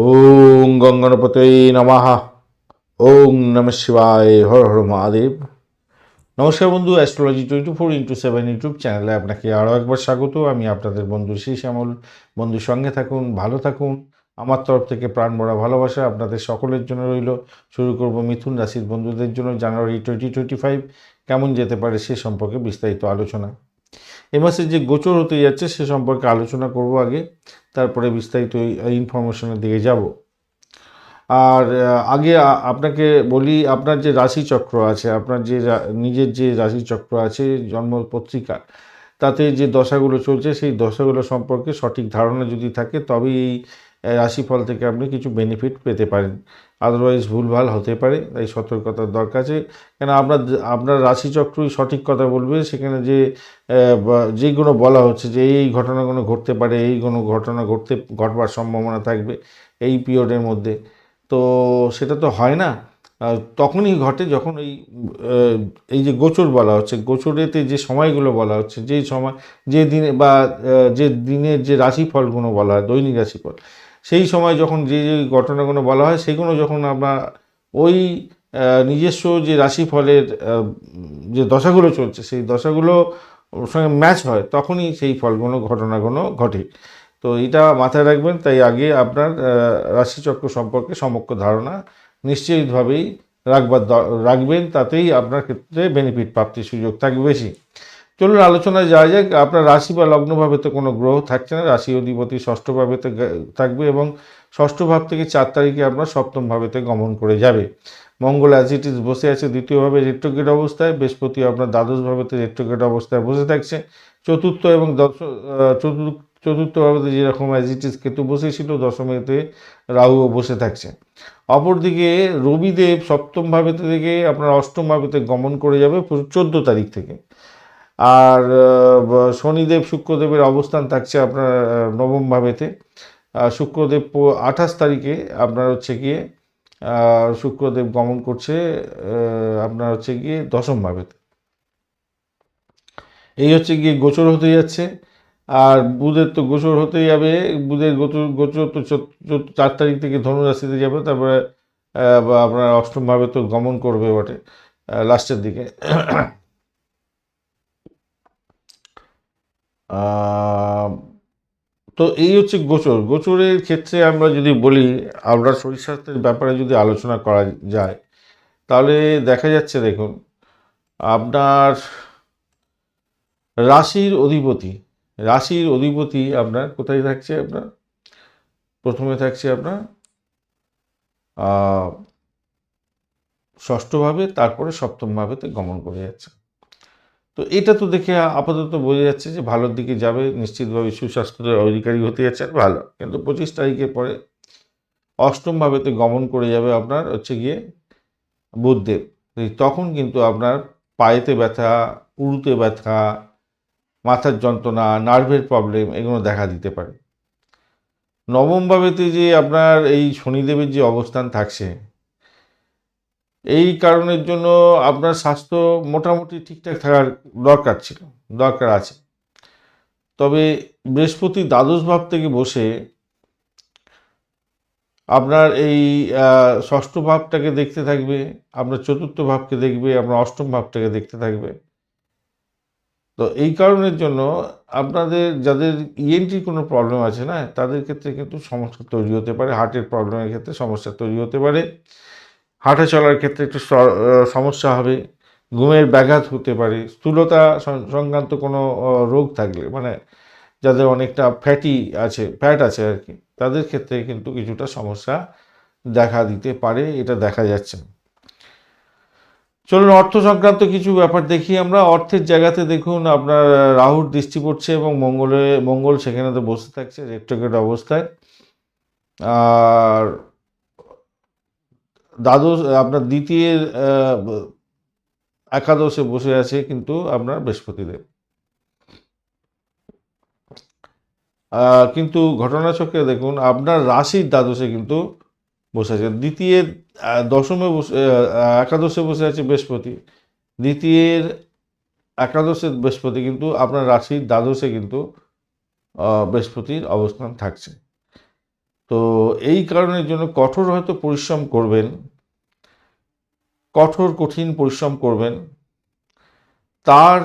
ওং গঙ্গনপতে নমঃ। ওং নম শিবায়, হর হর মহাদেব। নমস্কার বন্ধু astrology twenty four into seven YouTube চ্যানেলে আপনাকে আরও একবার স্বাগত। আমি আপনাদের বন্ধু শ্রী শ্যামল। বন্ধুর সঙ্গে থাকুন, ভালো থাকুন। আমার তরফ থেকে প্রাণ ভরা ভালোবাসা আপনাদের সকলের জন্য রইল। শুরু করব মিথুন রাশির বন্ধুদের জন্য জানুয়ারি টোয়েন্টি টোয়েন্টি ফাইভ কেমন যেতে পারে সে সম্পর্কে বিস্তারিত আলোচনা। এ মাসে যে গোচর হতে যাচ্ছে সে সম্পর্কে আলোচনা করব আগে। তারপরে বিস্তারিত ইনফরমেশনের দিকে যাব। আর আগে আপনাকে বলি, আপনার যে রাশিচক্র আছে, আপনার যে নিজের যে রাশিচক্র আছে, জন্ম পত্রিকার তাতে যে দশাগুলো চলছে, সেই দশাগুলো সম্পর্কে সঠিক ধারণা যদি থাকে, তবেই এই রাশিফল থেকে আপনি কিছু বেনিফিট পেতে পারেন। আদারওয়াইজ ভুলভাল হতে পারে, তাই সতর্কতার দরকার আছে। কেন আপনার আপনার রাশিচক্রই সঠিক কথা বলবে, সেখানে যে যেগুলো বলা হচ্ছে যে, এই ঘটনাগুলো ঘটতে পারে, এই কোনো ঘটনা ঘটতে, ঘটবার সম্ভাবনা থাকবে এই পিরিয়ডের মধ্যে। তো সেটা তো হয় না। তখনই ঘটে যখন এই এই যে গোচর বলা হচ্ছে, গোচরেতে যে সময়গুলো বলা হচ্ছে যেই সময়, যে দিনে বা যে দিনের যে রাশিফলগুলো বলা হয়, দৈনিক রাশিফল সেই সময় যখন যে যে ঘটনাগুলো বলা হয়, সেগুলো যখন আমরা ওই নিজস্ব যে রাশিফলের যে দশাগুলো চলছে, সেই দশাগুলো সঙ্গে ম্যাচ হয়, তখনই সেই ফলগুলো, ঘটনাগুলো ঘটে। তো এটা মাথায় রাখবেন, তাই আগে আপনার রাশিচক্র সম্পর্কে সমক্ষ ধারণা নিশ্চিতভাবেই রাখবার রাখবেন, তাতেই আপনার ক্ষেত্রে বেনিফিট প্রাপ্তির সুযোগ থাকবে বেশি। চলুন আলোচনায় যাওয়া যাক। আপনার রাশি বা লগ্নভাবে তো কোনো গ্রহ থাকছে না। রাশি অধিপতি ষষ্ঠ ভাবেতে গে- থাকবে এবং ষষ্ঠ ভাব থেকে চার তারিখে আপনার সপ্তম ভাবেতে গমন করে যাবে। মঙ্গল অ্যাজ ইট ইজ বসে আছে দ্বিতীয়ভাবে রেট্রোগেট অবস্থায়। বৃহস্পতি আপনার দ্বাদশ ভাবেতে রেট্রোগেট অবস্থায় বসে থাকছে। চতুর্থ এবং দশ চতুর্থ চতুর্থ ভাবেতে যেরকম অ্যাজ ইট ইজ কেতু বসেছিল, দশমীতে রাহুও বসে থাকছে। অপরদিকে রবিদেব সপ্তম ভাবেতে থেকে আপনার অষ্টম ভাবেতে গমন করে যাবে চোদ্দ তারিখ থেকে। আর শনিদেব, শুক্রদেবের অবস্থান থাকছে আপনার নবম ভাবেতে। শুক্রদেব আঠাশ তারিখে আপনার হচ্ছে গিয়ে শুক্রদেব গমন করছে আপনার হচ্ছে গিয়ে দশম ভাবেতে। এই হচ্ছে গিয়ে গোচর হতে যাচ্ছে। আর বুধের তো গোচর হতে যাবে, বুধের গোচর গোচর তো চার তারিখ থেকে ধনুরাশিতে যাবে, তারপরে আপনার অষ্টম ভাবে তো গমন করবে বটে লাস্টের দিকে। তো এই হচ্ছে গোচর। গোচরের ক্ষেত্রে আমরা যদি বলি, আমরা শরীর স্বাস্থ্যের ব্যাপারে যদি আলোচনা করা যায়, তাহলে দেখা যাচ্ছে দেখুন, আপনার রাশির অধিপতি রাশির অধিপতি আপনার কোথায় থাকছে আপনার? প্রথমে থাকছে আপনার ষষ্ঠভাবে, তারপরে সপ্তমভাবেতে গমন করে যাচ্ছে। তো এটা তো দেখে আপাতত বোঝা যাচ্ছে যে ভালোর দিকে যাবে। নিশ্চিতভাবে সুস্বাস্থ্যের অধিকারী হতে যাচ্ছে আর ভালো। কিন্তু পঁচিশ তারিখের পরে অষ্টম ভাবেতে গমন করে যাবে আপনার হচ্ছে গিয়ে বুধদেব। তখন কিন্তু আপনার পায়েতে ব্যথা উড়ুতে ব্যথা, মাথার যন্ত্রণা, নার্ভের প্রবলেম এগুলো দেখা দিতে পারে। নবমভাবেতে যে আপনার এই শনিদেবের যে অবস্থান থাকছে এই কারণের জন্য আপনার স্বাস্থ্য মোটামুটি ঠিকঠাক থাকার দরকার ছিল, দরকার আছে। তবে বৃহস্পতি দ্বাদশ ভাব থেকে বসে আপনার এই ষষ্ঠ ভাবটাকে দেখতে থাকবে, আপনার চতুর্থ ভাবকে দেখবে, আপনার অষ্টম ভাবটাকে দেখতে থাকবে। তো এই কারণের জন্য আপনাদের যাদের ইএনটির কোনো প্রবলেম আছে না, তাদের ক্ষেত্রে কিন্তু সমস্যা তৈরি হতে পারে হার্টের প্রবলেমের ক্ষেত্রে সমস্যা তৈরি হতে পারে। হাঁটা চলার ক্ষেত্রে একটু সমস্যা হবে, ঘুমের ব্যাঘাত হতে পারে, স্থূলতা সংক্রান্ত কোনো রোগ থাকলে মানে যাদের অনেকটা ফ্যাটি আছে ফ্যাট আছে আর কি, তাদের ক্ষেত্রে কিন্তু কিছুটা সমস্যা দেখা দিতে পারে, এটা দেখা যাচ্ছে। চলুন অর্থ সংক্রান্ত কিছু ব্যাপার দেখি আমরা। অর্থের জায়গাতে দেখুন, আপনার রাহুর দৃষ্টি পড়ছে এবং মঙ্গলে, মঙ্গল সেখানে তো বসে থাকছে রেট্রোগেট অবস্থায়। আর দ্বাদশ, আপনার দ্বিতীয় একাদশে বসে আছে কিন্তু আপনার বৃহস্পতিদেব। কিন্তু ঘটনাচক্রে দেখুন, আপনার রাশির দ্বাদশে কিন্তু বসে আছে দ্বিতীয় দশমে বসে একাদশে বসে আছে বৃহস্পতি। দ্বিতীয়ের একাদশে বৃহস্পতি কিন্তু আপনার রাশির দ্বাদশে কিন্তু বৃহস্পতির অবস্থান থাকছে। তো এই কারণের জন্য কঠোর হয়তো পরিশ্রম করবেন, কঠোর, কঠিন পরিশ্রম করবেন। তার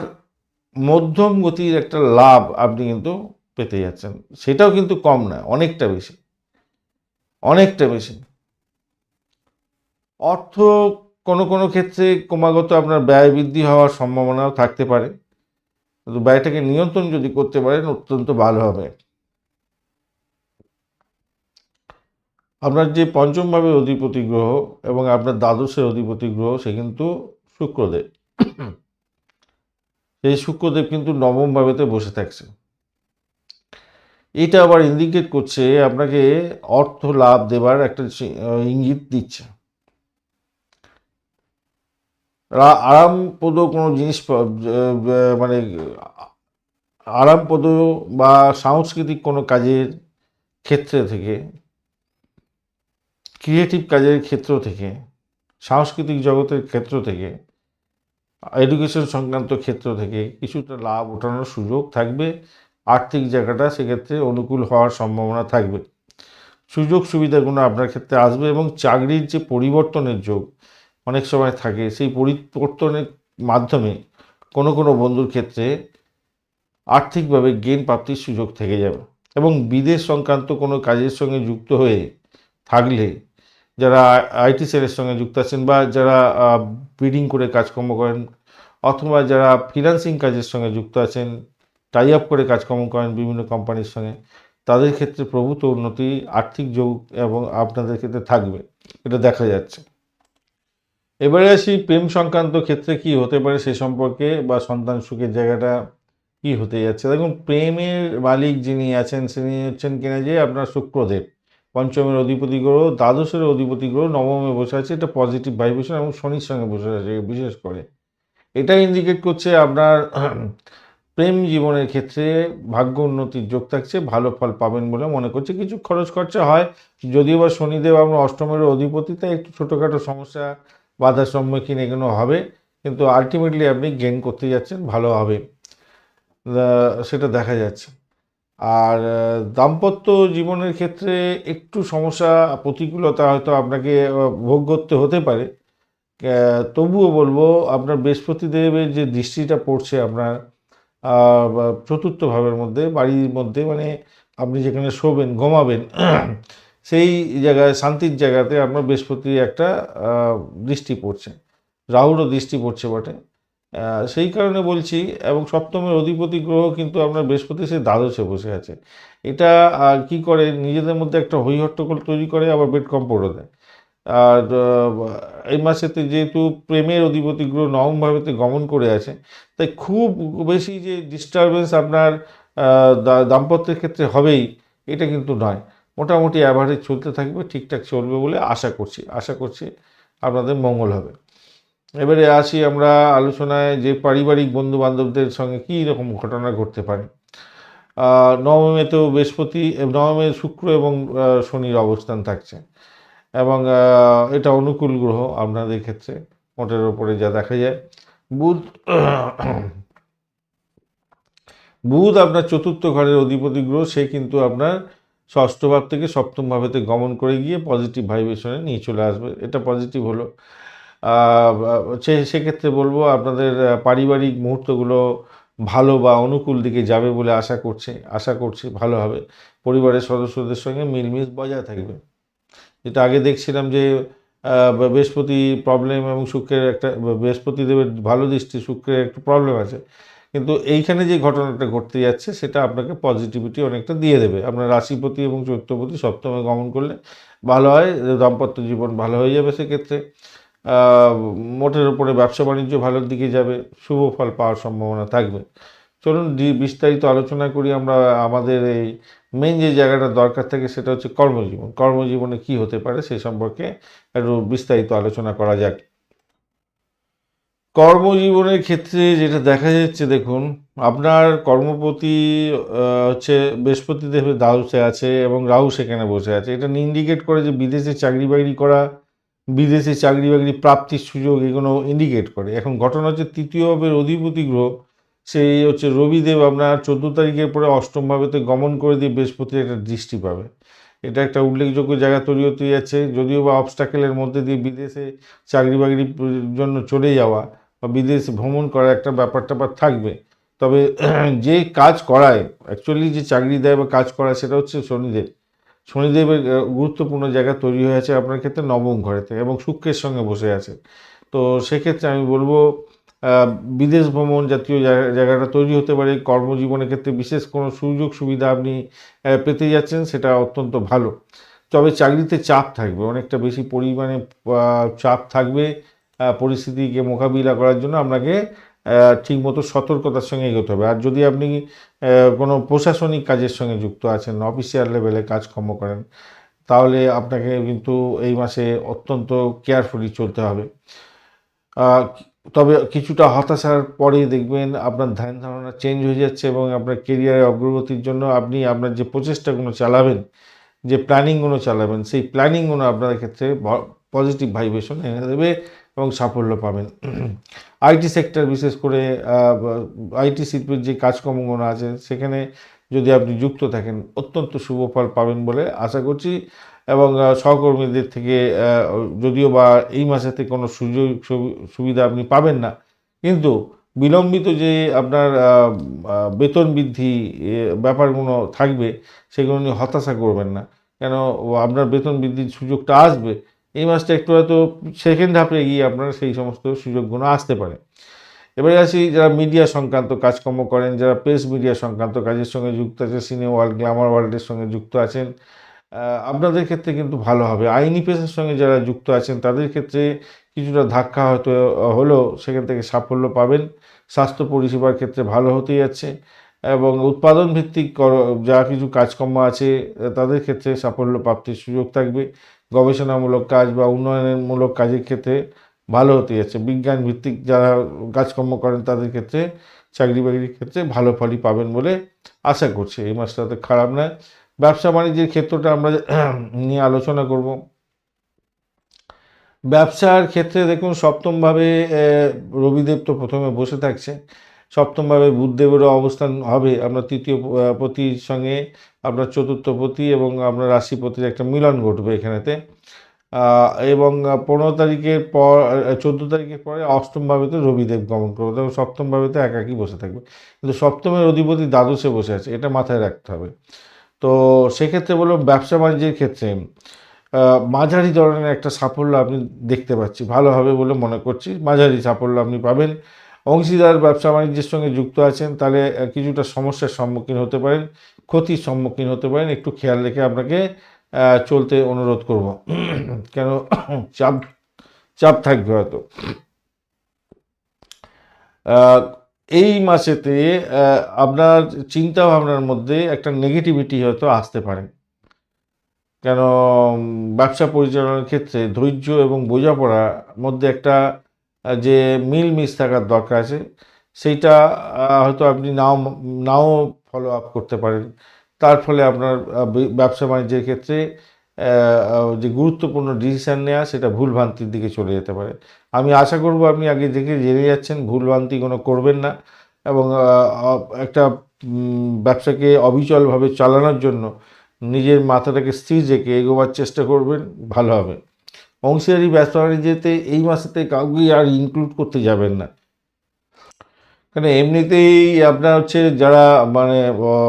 মধ্যম গতির একটা লাভ আপনি কিন্তু পেতে যাচ্ছেন। সেটাও কিন্তু কম না, অনেকটা বেশি অনেকটা বেশি। অর্থ কোনো কোনো ক্ষেত্রে ক্রমাগত আপনার ব্যয় বৃদ্ধি হওয়ার সম্ভাবনাও থাকতে পারে। কিন্তু ব্যয়টাকে নিয়ন্ত্রণ যদি করতে পারেন, অত্যন্ত ভালো হবে। আপনার যে পঞ্চমভাবে অধিপতি গ্রহ এবং আপনার দ্বাদশের অধিপতি গ্রহ, সে কিন্তু শুক্রদেব। সেই শুক্রদেব কিন্তু নবম ভাবেতে বসে থাকছে। এটা আবার ইন্ডিকেট করছে, আপনাকে অর্থ লাভ দেবার একটা ইঙ্গিত দিচ্ছে। আরামপ্রদ কোনো জিনিস মানে আরামপ্রদ বা সাংস্কৃতিক কোনো কাজের ক্ষেত্রে থেকে ক্রিয়েটিভ কাজের ক্ষেত্র থেকে, সাংস্কৃতিক জগতের ক্ষেত্র থেকে, এডুকেশন সংক্রান্ত ক্ষেত্র থেকে কিছুটা লাভ ওঠানোর সুযোগ থাকবে। আর্থিক জায়গাটা সেক্ষেত্রে অনুকূল হওয়ার সম্ভাবনা থাকবে। সুযোগ সুবিধাগুলো আপনার ক্ষেত্রে আসবে এবং চাকরির যে পরিবর্তনের যোগ অনেক সময় থাকে, সেই পরিবর্তনের মাধ্যমে কোনো কোনো বন্ধুর ক্ষেত্রে আর্থিকভাবে গেন প্রাপ্তির সুযোগ থেকে যাবে এবং বিদেশ সংক্রান্ত কোনো কাজের সঙ্গে যুক্ত হয়ে থাকলে যারা আইটি সেলের সঙ্গে যুক্ত আছেন বা যারা বিডিং করে কাজকর্ম করেন অথবা যারা ফিনান্সিং কাজের সঙ্গে যুক্ত আছেন টাই আপ করে কাজকর্ম করেন বিভিন্ন কোম্পানির সঙ্গে, তাদের ক্ষেত্রে প্রভূত উন্নতি আর্থিক যোগ এবং আপনাদের ক্ষেত্রে থাকবে। এটা দেখা যাচ্ছে। এবারে আসি প্রেম সংক্রান্ত ক্ষেত্রে কি হতে পারে সে সম্পর্কে বা সন্তান সুখের জায়গাটা কি হতে যাচ্ছে। দেখুন, প্রেমের মালিক যিনি আছেন, তিনি হচ্ছেন কিনা যে আপনার শুক্রদেব। পঞ্চমের অধিপতি গ্রহ, দ্বাদশের অধিপতি গ্রহ, নবমে বসে আছে, এটা পজিটিভ ভাইব্রেশন এবং শনির সঙ্গে বসে আছে বিশেষ করে। এটা ইন্ডিকেট করছে আপনার প্রেম জীবনের ক্ষেত্রে ভাগ্য উন্নতির যোগ থাকছে, ভালো ফল পাবেন বলে মনে করছে। কিছু খরচ খরচা হয়, যদিও বা শনিদেব আপনার অষ্টমের অধিপতি, তাই একটু ছোটোখাটো সমস্যা, বাধার সম্মুখীন এগুলো হবে, কিন্তু আলটিমেটলি আপনি গেন করতে যাচ্ছেন, ভালো হবে। সেটা দেখা যাচ্ছে। আর দাম্পত্য জীবনের ক্ষেত্রে একটু সমস্যা, প্রতিকূলতা হয়তো আপনাকে ভোগ করতে হতে পারে। তবুও বলব আপনার বৃহস্পতি দেবের যে দৃষ্টিটা পড়ছে আপনার চতুর্থ ভাবের মধ্যে, বাড়ির মধ্যে মানে আপনি যেখানে শোবেন, ঘুমাবেন, সেই জায়গায়, শান্তির জায়গাতে আপনার বৃহস্পতি একটা দৃষ্টি পড়ছে। রাহুরও দৃষ্টি পড়ছে বটে। সেই কারণে বলছি, এবং সপ্তমের অধিপতি গ্রহ কিন্তু আপনার বৃহস্পতি সে দ্বাদশে বসে আছে। এটা কি করে? নিজেদের মধ্যে একটা হৈহট্টগোল তৈরি করে, আবার বেড কম্পোর্টও দেয়। আর এই মাসেতে যেহেতু প্রেমের অধিপতি গ্রহ নবমভাবেতে গমন করে আছে, তাই খুব বেশি যে ডিস্টারবেন্স আপনার দাম্পত্যের ক্ষেত্রে হবেই, এটা কিন্তু নয়। মোটামুটি অ্যাভারেজ চলতে থাকবে, ঠিকঠাক চলবে বলে আশা করছি। আশা করছি আপনাদের মঙ্গল হবে। এবারে আসি আমরা আলোচনায় যে পারিবারিক বন্ধু বান্ধবদের সঙ্গে কী রকম ঘটনা ঘটতে পারে। আহ, নবমেতেও বৃহস্পতি নবমে শুক্র এবং শনির অবস্থান থাকছে এবং এটা অনুকূল গ্রহ আপনাদের ক্ষেত্রে মোটের ওপরে যা দেখা যায়। বুধ বুধ আপনার চতুর্থ ঘরের অধিপতি গ্রহ সে কিন্তু আপনার ষষ্ঠ ভাব থেকে সপ্তম ভাবেতে গমন করে গিয়ে পজিটিভ ভাইব্রেশনে নিয়ে চলে আসবে। এটা পজিটিভ হলো। সে, সেক্ষেত্রে বলব আপনাদের পারিবারিক মুহূর্তগুলো ভালো বা অনুকূল দিকে যাবে বলে আশা করছে, আশা করছি ভালো হবে। পরিবারের সদস্যদের সঙ্গে মিলমিশ বজায় থাকবে। যেটা আগে দেখছিলাম যে বৃহস্পতি প্রবলেম এবং শুক্রের একটা বৃহস্পতি দেবের ভালো দৃষ্টি, শুক্রের একটু প্রবলেম আছে। কিন্তু এইখানে যে ঘটনাটা ঘটতে যাচ্ছে, সেটা আপনাকে পজিটিভিটি অনেকটা দিয়ে দেবে। আপনার রাশিপতি এবং চৈত্রপতি সপ্তমে গমন করলে ভালো হয়, দাম্পত্য জীবন ভালো হয়ে যাবে সেক্ষেত্রে। মোটের উপরে ব্যবসা বাণিজ্য ভালোর দিকে যাবে, শুভ ফল পাওয়ার সম্ভাবনা থাকবে। চলুন বিস্তারিত আলোচনা করি আমরা আমাদের এই মেন যে জায়গাটা দরকার থাকে সেটা হচ্ছে কর্মজীবন। কর্মজীবনে কি হতে পারে সে সম্পর্কে একটু বিস্তারিত আলোচনা করা যাক। কর্মজীবনের ক্ষেত্রে যেটা দেখা যাচ্ছে, দেখুন, আপনার কর্মপতি হচ্ছে বৃহস্পতি দেবের আছে এবং রাহু সেখানে বসে আছে। এটা ইন্ডিকেট করে যে বিদেশে চাকরি বাকরি করা বিদেশে চাকরি বাকরি প্রাপ্তির সুযোগ এগুলো ইন্ডিকেট করে। এখন ঘটনা হচ্ছে তৃতীয় ভাবের অধিপতি গ্রহ, সেই হচ্ছে রবিদেব আপনার চোদ্দ তারিখের পরে অষ্টম ভাবেতে গমন করে দিয়ে বৃহস্পতির একটা দৃষ্টি পাবে। এটা একটা উল্লেখযোগ্য জায়গা তৈরি হতে যাচ্ছে, যদিও বা অবস্টাকেলের মধ্যে দিয়ে বিদেশে চাকরি বাকরির জন্য চলে যাওয়া বা বিদেশে ভ্রমণ করা একটা ব্যাপার ট্যাপার থাকবে। তবে যে কাজ করায় অ্যাকচুয়ালি যে চাকরি দেয় বা কাজ করায় সেটা হচ্ছে শনিদেব। শনিদেবের গুরুত্বপূর্ণ জায়গা তৈরি হয়েছে আপনার ক্ষেত্রে নবম ঘরেতে এবং শুক্রের সঙ্গে বসে আছে। তো সেক্ষেত্রে আমি বলব বিদেশ ভ্রমণ জাতীয় জায়গা- জায়গাটা তৈরি হতে পারে। কর্মজীবনের ক্ষেত্রে বিশেষ কোনো সুযোগ সুবিধা আপনি পেতে যাচ্ছেন, সেটা অত্যন্ত ভালো। তবে চাকরিতে চাপ থাকবে, অনেকটা বেশি পরিমাণে চাপ থাকবে পরিস্থিতিকে মোকাবিলা করার জন্য আপনাকে ঠিকমতো সতর্কতার সঙ্গে এগোতে হবে। আর যদি আপনি কোনো প্রশাসনিক কাজের সঙ্গে যুক্ত আছেন অফিসিয়াল লেভেলে কাজকর্ম করেন, তাহলে আপনাকে কিন্তু এই মাসে অত্যন্ত কেয়ারফুলি চলতে হবে। তবে কিছুটা হতাশার পরে দেখবেন আপনার ধ্যান ধারণা চেঞ্জ হয়ে যাচ্ছে এবং আপনার কেরিয়ারের অগ্রগতির জন্য আপনি আপনার যে প্রচেষ্টাগুলো চালাবেন, যে প্ল্যানিংগুলো চালাবেন, সেই প্ল্যানিংগুলো আপনাদের ক্ষেত্রে পজিটিভ ভাইব্রেশন এনে দেবে। এবং সাফল্য পাবেন। আইটি সেক্টর বিশেষ করে আইটি শিল্পের যে কাজকর্মগুলো আছে, সেখানে যদি আপনি যুক্ত থাকেন, অত্যন্ত শুভ ফল পাবেন বলে আশা করছি। এবং সহকর্মীদের থেকে যদিও বা এই মাসেতে কোনো সুযোগ, সুবি- সুবিধা আপনি পাবেন না, কিন্তু বিলম্বিত যে আপনার বেতন বৃদ্ধি ব্যাপারগুলো থাকবে, সেগুলো নিয়ে হতাশা করবেন না। কেন, আপনার বেতন বৃদ্ধির সুযোগটা আসবে এই মাসটা একটু হয়তো সেকেন্ড হাফে গিয়ে আপনার সেই সমস্ত সুযোগগুলো আসতে পারে। এবারে আসি যারা মিডিয়া সংক্রান্ত কাজকর্ম করেন, যারা প্রেস মিডিয়া সংক্রান্ত কাজের সঙ্গে যুক্ত আছে সিনে ওয়ার্ল্ড গ্ল্যামার ওয়ার্ল্ডের সঙ্গে যুক্ত আছেন আপনাদের ক্ষেত্রে কিন্তু ভালো হবে। আইনি পেশার সঙ্গে যারা যুক্ত আছেন, তাদের ক্ষেত্রে কিছুটা ধাক্কা হয়তো হলেও সেখান থেকে সাফল্য পাবেন। স্বাস্থ্য পরিষেবার ক্ষেত্রে ভালো হতে যাচ্ছে এবং উৎপাদন ভিত্তিক যা কিছু কাজকর্ম আছে, তাদের ক্ষেত্রে সাফল্য প্রাপ্তির সুযোগ থাকবে। গবেষণামূলক কাজ বা উন্নয়নমূলক কাজের ক্ষেত্রে ভালো হতে যাচ্ছে। বিজ্ঞান ভিত্তিক যারা কাজকর্ম করেন, তাদের ক্ষেত্রে চাকরি বাকরির ক্ষেত্রে ভালো ফলই পাবেন বলে আশা করছি। এই মাসটাতে খারাপ নয়। ব্যবসা বাণিজ্যের ক্ষেত্রটা আমরা নিয়ে আলোচনা করব। ব্যবসার ক্ষেত্রে দেখুন, সপ্তমভাবে রবিদেব তো প্রথমে বসে থাকছে। সপ্তমভাবে বুধদেবেরও অবস্থান হবে। আমরা তৃতীয় পতির সঙ্গে আপনার চতুর্থ পতি এবং আপনার রাশিপতির একটা মিলন ঘটবে এখানেতে। এবং পনেরো তারিখের পর, চোদ্দ তারিখের পরে অষ্টম ভাবেতে রবিদেব গমন করবে। তবে সপ্তম ভাবেতে একাকি বসে থাকবে। কিন্তু সপ্তমের অধিপতি দ্বাদশে বসে আছে, এটা মাথায় রাখতে হবে। তো সেক্ষেত্রে বলব ব্যবসা বাণিজ্যের ক্ষেত্রে মাঝারি ধরনের একটা সাফল্য আপনি দেখতে পাচ্ছি। ভালো হবে বলে মনে করছি। মাঝারি সাফল্য আপনি পাবেন। অংশীদার ব্যবসা বাণিজ্যের সঙ্গে যুক্ত আছেন, তাহলে কিছুটা সমস্যার সম্মুখীন হতে পারেন, ক্ষতির সম্মুখীন হতে পারেন। একটু খেয়াল রেখে আপনাকে চলতে অনুরোধ করব। কেন? চাপ চাপ থাকবে হয়তো। এই মাসেতে আপনার চিন্তা ভাবনার মধ্যে একটা নেগেটিভিটি হয়তো আসতে পারে। কেন? ব্যবসা পরিচালনার ক্ষেত্রে ধৈর্য এবং বোঝাপড়ার মধ্যে একটা যে মিল মিস থাকার দরকার আছে, সেইটা হয়তো আপনি নাও নাও ফলো আপ করতে পারেন। তার ফলে আপনার ব্যবসা বাণিজ্যের ক্ষেত্রে যে গুরুত্বপূর্ণ ডিসিশন নেওয়া সেটা ভুলভ্রান্তির দিকে চলে যেতে পারে। আমি আশা করব আপনি আগে দেখে জেনে যাচ্ছেন, ভুলভ্রান্তি কোনো করবেন না এবং একটা ব্যবসাকে অবিচলভাবে চালানোর জন্য নিজের মাথাটাকে স্থির রেখে এগোবার চেষ্টা করবেন, ভালো হবে। অংশীদারি ব্যবসা বাণিজ্যতে এই মাসেতে কাউকে আর ইনক্লুড করতে যাবেন না। কারণ এমনিতেই আপনার হচ্ছে যারা মানে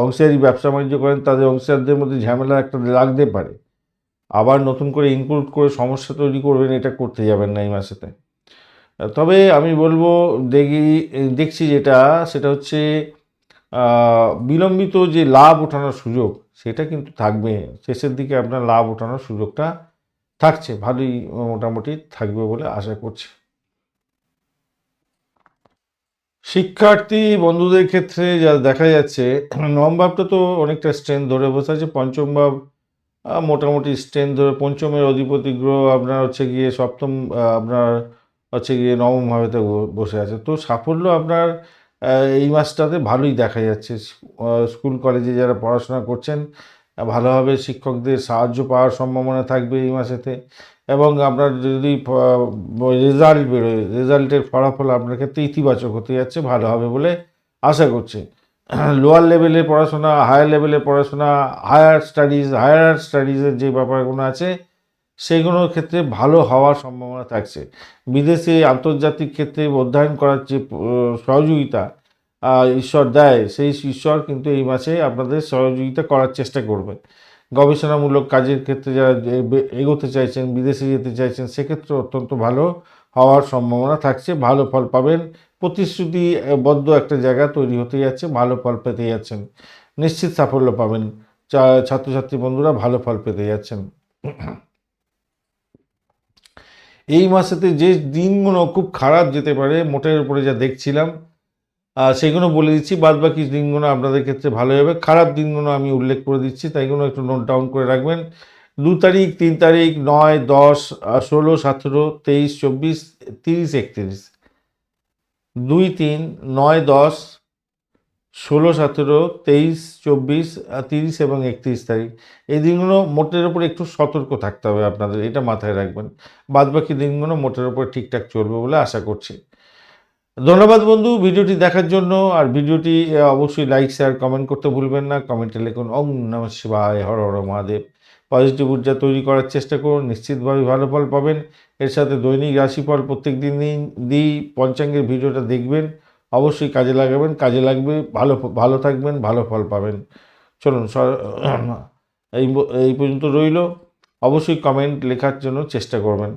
অংশীদারি ব্যবসা বাণিজ্য করেন, তাদের অংশীদারদের মধ্যে ঝামেলা একটা লাগতে পারে। আবার নতুন করে ইনক্লুড করে সমস্যা তৈরি করবেন, এটা করতে যাবেন না এই মাসেতে। তবে আমি বলব, দেখি, দেখছি যেটা, সেটা হচ্ছে বিলম্বিত যে লাভ ওঠানোর সুযোগ, সেটা কিন্তু থাকবে। শেষের দিকে আপনার লাভ ওঠানোর সুযোগটা থাকছে, ভালোই মোটামুটি থাকবে বলে আশা করছি। শিক্ষার্থী বন্ধুদের ক্ষেত্রে যা দেখা যাচ্ছে, নবম ভাবটা তো অনেকটা স্ট্রেন্থ ধরে বসে আছে, পঞ্চম ভাব মোটামুটি স্ট্রেন্থ ধরে, পঞ্চমের অধিপতি গ্রহ আপনার হচ্ছে গিয়ে সপ্তম আপনার হচ্ছে গিয়ে নবম ভাবেতে বসে আছে। তো সাফল্য আপনার এই মাসটাতে ভালোই দেখা যাচ্ছে। স্কুল, কলেজে যারা পড়াশোনা করছেন ভালোভাবে শিক্ষকদের সাহায্য পাওয়ার সম্ভাবনা থাকবে এই মাসেতে। এবং আপনার যদি রেজাল্ট বেরোয় রেজাল্টের ফলাফল আপনার ক্ষেত্রে ইতিবাচক হতে যাচ্ছে, ভালো হবে বলে আশা করছে। লোয়ার লেভেলে পড়াশোনা হায়ার লেভেলে পড়াশোনা হায়ার স্টাডিজ হায়ার স্টাডিজের যে ব্যাপারগুলো আছে, সেগুলোর ক্ষেত্রে ভালো হওয়ার সম্ভাবনা থাকছে। বিদেশে আন্তর্জাতিক ক্ষেত্রে অধ্যয়ন করার যে সহযোগিতা ঈশ্বর দেয়, সেই ঈশ্বর কিন্তু এই মাসে আপনাদের সহযোগিতা করার চেষ্টা করবে গবেষণামূলক কাজের ক্ষেত্রে যারা এগোতে চাইছেন, বিদেশে যেতে চাইছেন, সেক্ষেত্রে অত্যন্ত ভালো হওয়ার সম্ভাবনা থাকছে। ভালো ফল পাবেন। প্রতিশ্রুতিবদ্ধ একটা জায়গা তৈরি হতে যাচ্ছে, ভালো ফল পেতে যাচ্ছেন। নিশ্চিত সাফল্য পাবেন। ছাত্রছাত্রী বন্ধুরা ভালো ফল পেতে যাচ্ছেন। এই মাসেতে যে দিনগুলো খুব খারাপ যেতে পারে, মোটের উপরে যা দেখছিলাম সেগুলো বলে দিচ্ছি। বাদ বাকি দিনগুলো আপনাদের ক্ষেত্রে ভালো হবে। খারাপ দিনগুলো আমি উল্লেখ করে দিচ্ছি তাইগুলো একটু নোট ডাউন করে রাখবেন। দু তারিখ, তিন তারিখ, নয়, দশ ষোলো, সতেরো, তেইশ, চব্বিশ, তিরিশ, একত্রিশ। দুই, তিন, নয়, দশ, ষোলো, সতেরো, তেইশ, চব্বিশ তিরিশ এবং একত্রিশ তারিখ। এই দিনগুলো মোটের ওপর একটু সতর্ক থাকতে হবে আপনাদের, এটা মাথায় রাখবেন। বাদ বাকি দিনগুলো মোটের ওপর ঠিকঠাক চলবে বলে আশা করছি। ধন্যবাদ বন্ধু, ভিডিওটি দেখার জন্য। আর ভিডিওটি অবশ্যই লাইক শেয়ার কমেন্ট করতে ভুলবেন না। কমেন্টে লিখুন, ওম নম শিবায়, হর হর মহাদেব। পজিটিভ ঊর্জা তৈরি করার চেষ্টা করুন, নিশ্চিতভাবে ভালো ফল পাবেন। এর সাথে দৈনিক রাশিফল প্রত্যেক দিন দিই, পঞ্চাঙ্গের ভিডিওটা দেখবেন। অবশ্যই কাজে লাগাবেন, কাজে লাগবে, ভালো ভালো থাকবেন, ভালো ফল পাবেন। চলুন এই এই পর্যন্ত রইল। অবশ্যই কমেন্ট লেখার জন্য চেষ্টা করবেন।